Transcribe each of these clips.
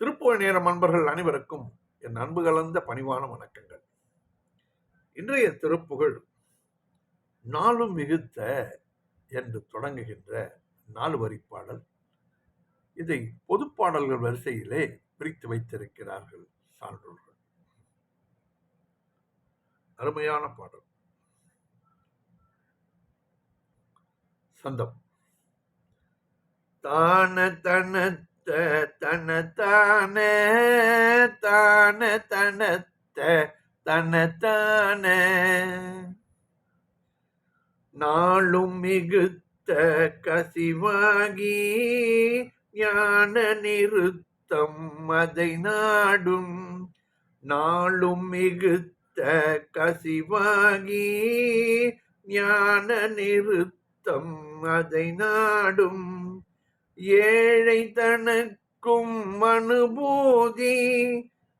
திருப்புவ நேரம் அன்பர்கள் அனைவருக்கும் என் அன்பு கலந்த பணிவான வணக்கங்கள். இன்றைய திருப்புகழ் நாளும் மிகுத்த என்று தொடங்குகின்ற நாலு வரி பாடல் இதை பொதுப்பாடல்கள் வரிசையிலே பிரித்து வைத்திருக்கிறார்கள் சான்றோர்கள். அருமையான பாடல். சந்தம். தான தன தனத்த தன தான தான தனத்த தன தான. நாளும் மிகுத்த கசிவாகி ஞான நிறுத்தம் அதை நாடும். நாளும் மிகுத்த கசிவாகி ஞான நிறுத்தம் அதை நாடும். ஏழை தனக்கும் அனுபூதி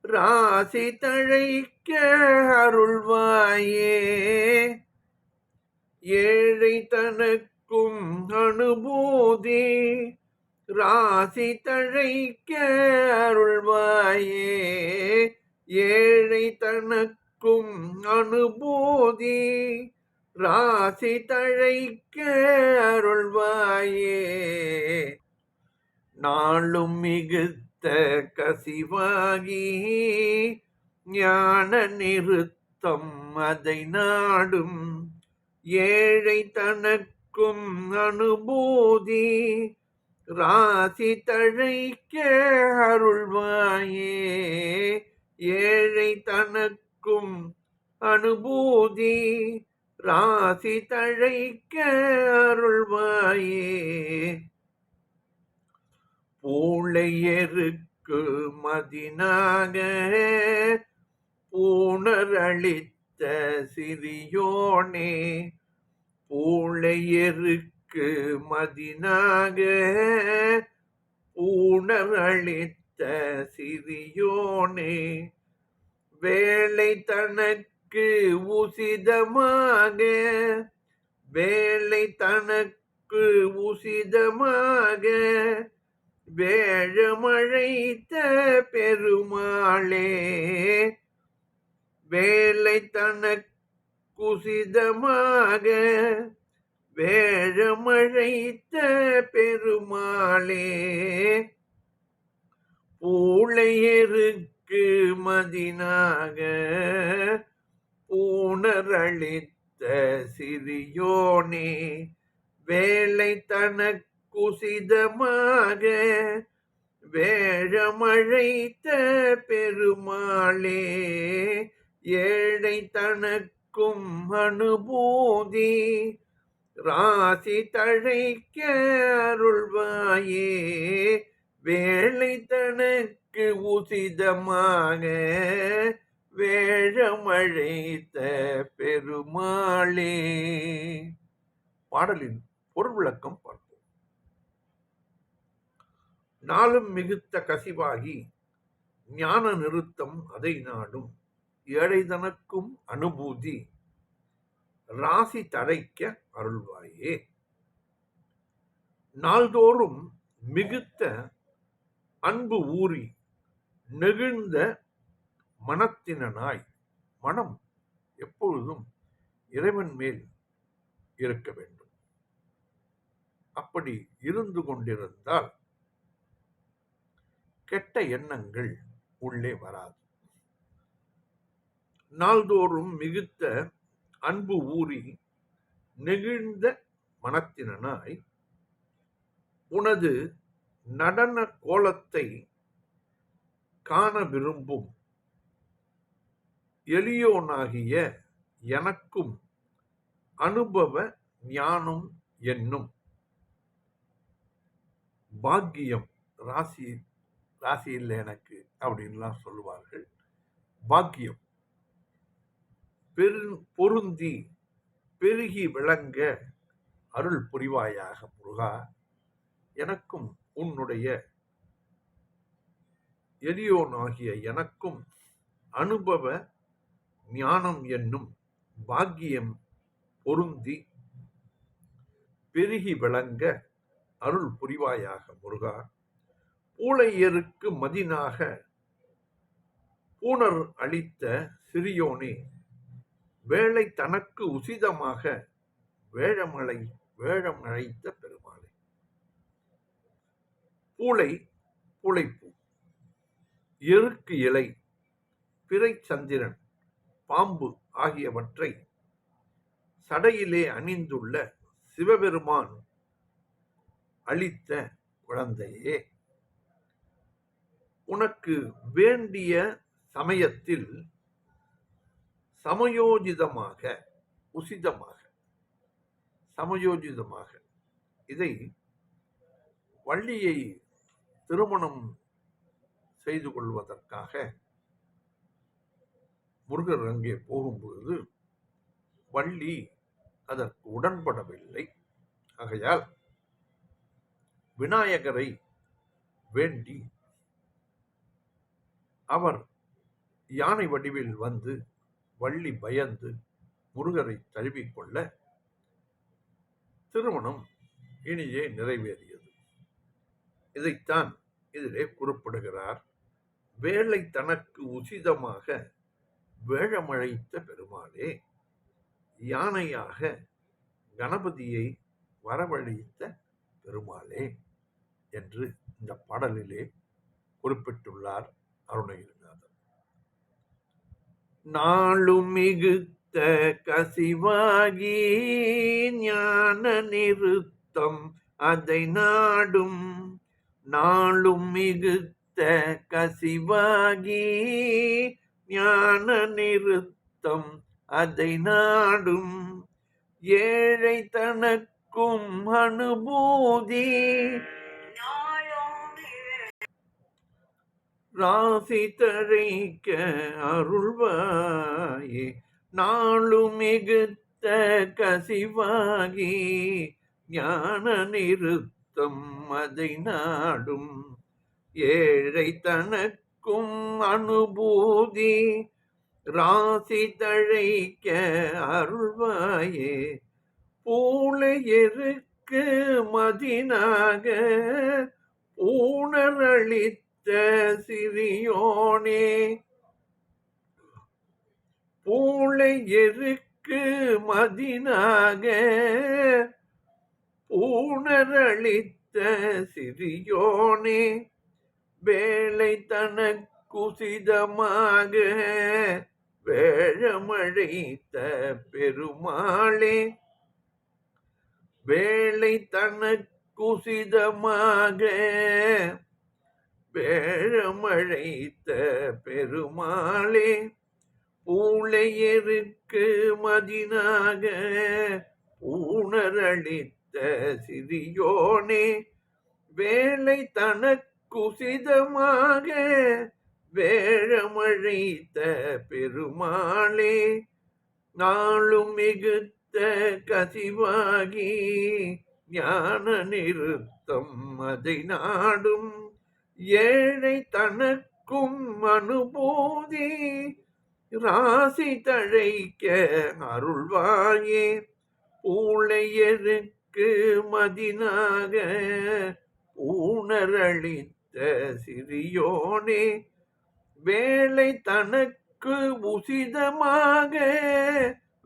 ராசி தழைக்க அருள்வாயே. ஏழை தனக்கும் அனுபூதி ராசி தழைக்க அருள்வாயே. ஏழை தனக்கும் அனுபூதி ராசி தழைக்க அருள்வாயே. நாளும் மிகுத்த கசிவாகி ஞான நிறுத்தம் அதை நாடும். ஏழை தனக்கும் அனுபூதி ராசி தழைக்க அருள்வாயே. ஏழை தனக்கும் அனுபூதி ராசி தழைக்க அருள்வாயே. பூளையருக்கு மதினாக பூணரளித்த சிறியோனே பூளையருக்கு மதினாக பூணரளித்த சிறியோனே வேலை தனக்கு உசிதமாக. வேலை தனக்கு உசிதமாக. வேழமழைத்த பெருமாளே வேலை தனக்குசிதமாக வேழமழைத்த பெருமாளே பூளையருக்கு மதினாக பூணரளித்த சிறியோனே வேலை தனக்கு குசிதமாக வேழமழைத்த பெருமாளே ஏழை தனக்கும் அனுபூதி ராசி தழைக்க அருள்வாயே வேலை தனக்கு உசிதமாக வேழமழைத்த பெருமாளே. பாடலின் பொருள் விளக்கம் பார்ப்போம் நாளும் மிகுத்த கசிவாகி ஞான நிறுத்தம் அதை நாடும். ஏழைதனக்கும் அனுபூதி ராசி தடைக்க அருள்வாயே. நாள்தோறும் மிகுத்த அன்பு ஊறி நெகிழ்ந்த மனத்தினனாய் மனம் எப்பொழுதும் இறைவன் மேல் இருக்க வேண்டும். அப்படி இருந்து கொண்டிருந்தால் கெட்ட எண்ணங்கள் உள்ளே வராது. நாள்தோறும் மிகுத்த அன்பு ஊறி நெகிழ்ந்த மனத்தினனாய் உனது நடன கோலத்தை காண விரும்பும் எளியோனாகிய எனக்கும் அனுபவ ஞானம் என்னும் பாக்கியம் ராசி ராசி இல்லை எனக்கு அப்படின்லாம் சொல்லுவார்கள். பாக்கியம். பெரு பொருந்தி பெருகி விளங்க அருள் புரிவாயாக முருகா. எனக்கும் உன்னுடைய எரியோனாகிய எனக்கும் அனுபவ ஞானம் என்னும் பாக்கியம் பொருந்தி பெருகி விளங்க அருள் புரிவாயாக முருகா. பூளையருக்கு மதினாக பூணர் அளித்த சிறியோனே வேலை தனக்கு உசிதமாக வேழமலை வேழம் அழைத்த பெருமாளை. பூளை பூளைப்பூ. எருக்கு இலை பிறை சந்திரன் பாம்பு ஆகியவற்றை சடையிலே அணிந்துள்ள சிவபெருமான் அளித்த குழந்தையே. உனக்கு வேண்டிய சமயத்தில் சமயோஜிதமாக உசிதமாக சமயோஜிதமாக இதை வள்ளியை திருமணம் செய்து கொள்வதற்காக முருகர் அங்கே போகும்பொழுது வள்ளி அதற்கு உடன்படவில்லை. ஆகையால் விநாயகரை வேண்டி அவர் யானை வடிவில் வந்து வள்ளி பயந்து முருகரை தழுவிக்கொள்ள திருமணம் இனியே நிறைவேறியது. இதைத்தான் இதிலே குறிப்பிடுகிறார். வேலை தனக்கு உசிதமாக வேழமழைத்த பெருமாளே யானையாக கணபதியை வரவழைத்த பெருமாளே என்று இந்த பாடலிலே குறிப்பிட்டுள்ளார். அருணகிரிநாதர் நாளும் மிகுத்த கசிவாகி ஞான நிறுத்தம் அதை நாடும். நாளும் மிகுத்த கசிவாகி ஞான நிறுத்தம் அதை நாடும். ஏழை தனக்கும் அனுபூதி ராசி தழைக்க அருள்வாயே. நாளும் மிகுத்த கசிவாகி ஞான நிறுத்தம் அதை நாடும். ஏழை தனக்கும் அனுபூதி ராசி தழைக்க அருள்வாயே. பூல எருக்கு மதினாக ஊனரளித்த ஊணரளித்த சிறியோனே பூளையருக்கு மதினாக பூணரளித்த சிறியோனே வேலை தனக்குசிதமாக வேழமழைத்த பெருமாளே வேலை தனக்குசிதமாக வேழமழைத்த பெருமாளே பூளையருக்கு மதினாக ஊணரளித்த சிறியோனே வேலை தனக்குசிதமாக வேழமழைத்த பெருமாளே நாளும் மிகுத்த கசிவாகி ஞான நிறுத்தம் அதை நாடும். ஏழை தனக்கும் அனுபூதி ராசி தழைக்க அருள்வாயே. பூளையருக்கு மதினாக ஊனரளித்த சிறியோனே. வேலை தனக்கு உசிதமாக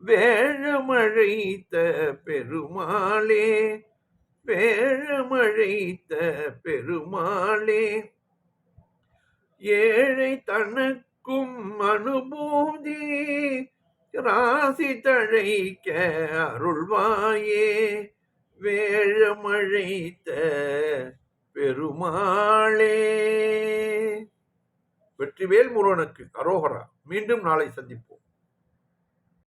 வேழமழைத்த பெருமாளே. பேழமழைத்த பெருமாளே ஏழை தனக்கும் அனுபூதி ராசி தழைக்க அருள்வாயே வேழமழைத்த பெருமாளே. வெற்றிவேல் முருகனுக்கு அரோகரா மீண்டும் நாளை சந்திப்போம்.